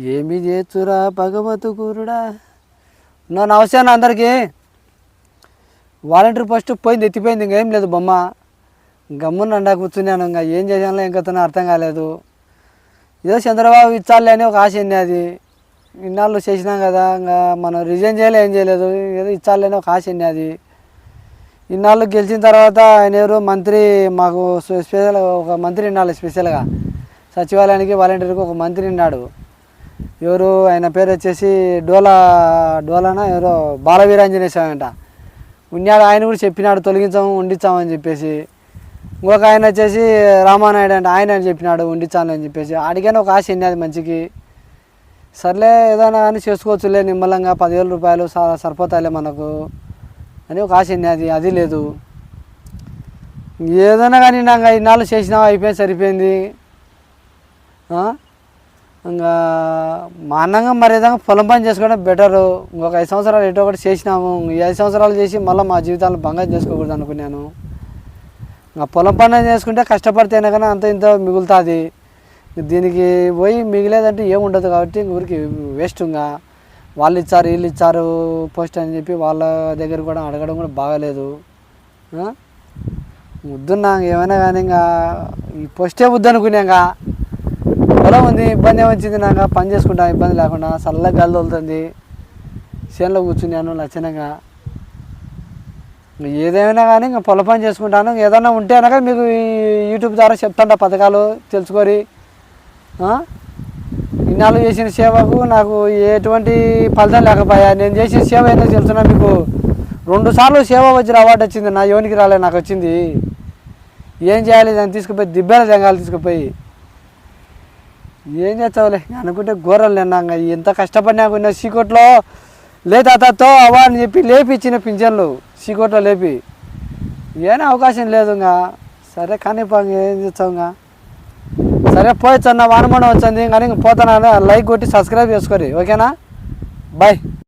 ఏమి చేతురా భగవత్ గురుడా? నా అవసరం అందరికీ. వాలంటీర్ పోస్ట్ పోయింది ఎత్తిపోయింది ఇంకేం లేదు బొమ్మ. గమ్మున అండా కూర్చున్నాను ఇంకా ఏం చేసానో ఇంకా అర్థం కాలేదు. ఏదో చంద్రబాబు ఇచ్చాలే అని ఒక ఆశ అండి అది. ఇన్నాళ్ళు చేసినాం కదా ఇంకా మనం రిజైన్ చేయలే ఏం చేయలేదు ఏదో ఇచ్చాలే అని ఒక ఆశ అండి అది. ఇన్నాళ్ళు గెలిచిన తర్వాత ఆయన ఎవరు? మంత్రి మాకు స్పెషల్ ఒక మంత్రి ఉన్నాడు స్పెషల్గా. సచివాలయానికి వాలంటీర్కి ఒక మంత్రి ఉన్నాడు. ఎవరు ఆయన పేరు వచ్చేసి డోలా డోలానా ఎవరో బాలవీరాంజనేయ స్వామి అంట ఉన్నాడు ఆయన కూడా చెప్పినాడు తొలగించాము వండించామని చెప్పేసి. ఇంకొక ఆయన వచ్చేసి రామానాయుడు అంటే ఆయన అని చెప్పినాడు వండించాను అని చెప్పేసి. ఆడికైనా ఒక ఆశ ఉన్నది మంచికి. సర్లే ఏదైనా కానీ చేసుకోవచ్చులే నిమ్మలంగా పదివేల రూపాయలు స- సరిపోతాయిలే మనకు అని ఒక ఆశ ఉన్నది అది లేదు. ఏదైనా కానీ నాకు ఇన్నాళ్ళు చేసినా అయిపోయింది సరిపోయింది. ఇంకా మా అన్నంగా మరి ఏదైనా పొలం పని చేసుకోవడం బెటర్ ఇంకొక ఐదు సంవత్సరాలు ఎటో ఒకటి చేసినాము. ఈ ఐదు సంవత్సరాలు చేసి మళ్ళీ మా జీవితాలను భంగం చేసుకోకూడదు అనుకున్నాను. ఇంకా పొలం పని చేసుకుంటే కష్టపడితేనే కానీ అంత ఇంత మిగులుతుంది. దీనికి పోయి మిగిలేదంటే ఏముండదు కాబట్టి ఊరికి వేస్ట్ ఇంకా. వాళ్ళు ఇచ్చారు వీళ్ళు ఇచ్చారు పోస్ట్ అని చెప్పి వాళ్ళ దగ్గర కూడా అడగడం కూడా బాగాలేదు. వద్దున్నా ఏమైనా కానీ ఇంకా ఈ పోస్టే వద్దు అనుకున్నాక పొలం ఉంది ఇబ్బంది ఏమొచ్చింది? నాకు పని చేసుకుంటా ఇబ్బంది లేకుండా చల్లగా గాలి తోలుతుంది చేనులో కూర్చున్నాను లక్షణంగా ఏదైనా కానీ ఇంకా పొల పని చేసుకుంటాను. ఏదైనా ఉంటే అనగా మీకు యూట్యూబ్ ద్వారా చెప్తాంట పథకాలు తెలుసుకొని. ఇన్నాళ్ళు చేసిన సేవకు నాకు ఎటువంటి ఫలితం లేకపోయా. నేను చేసిన సేవ ఏంటో తెలుసున్నా మీకు? రెండు సార్లు సేవ వచ్చిన అవార్డు వచ్చింది. నా యోనికి రాలే నాకు వచ్చింది. ఏం చేయాలి? దాన్ని తీసుకుపోయి దిబ్బెల తెంగాలి తీసుకుపోయి. ఏం చేస్తావులే? అనుకుంటే ఘోరం లేనాక ఎంత కష్టపడినా కొన్ని సీకోట్లో లే తో అవా అని చెప్పి లేపి ఇచ్చిన పింఛన్లు సీకోట్లో లేపి. ఏనా అవకాశం లేదు ఇంకా. సరే కానీ ఏం చేస్తావు ఇంకా? సరే పోయొచ్చు అన్న వానమనం వచ్చింది. కానీ ఇంక లైక్ కొట్టి సబ్స్క్రైబ్ చేసుకోరి. ఓకేనా? బాయ్.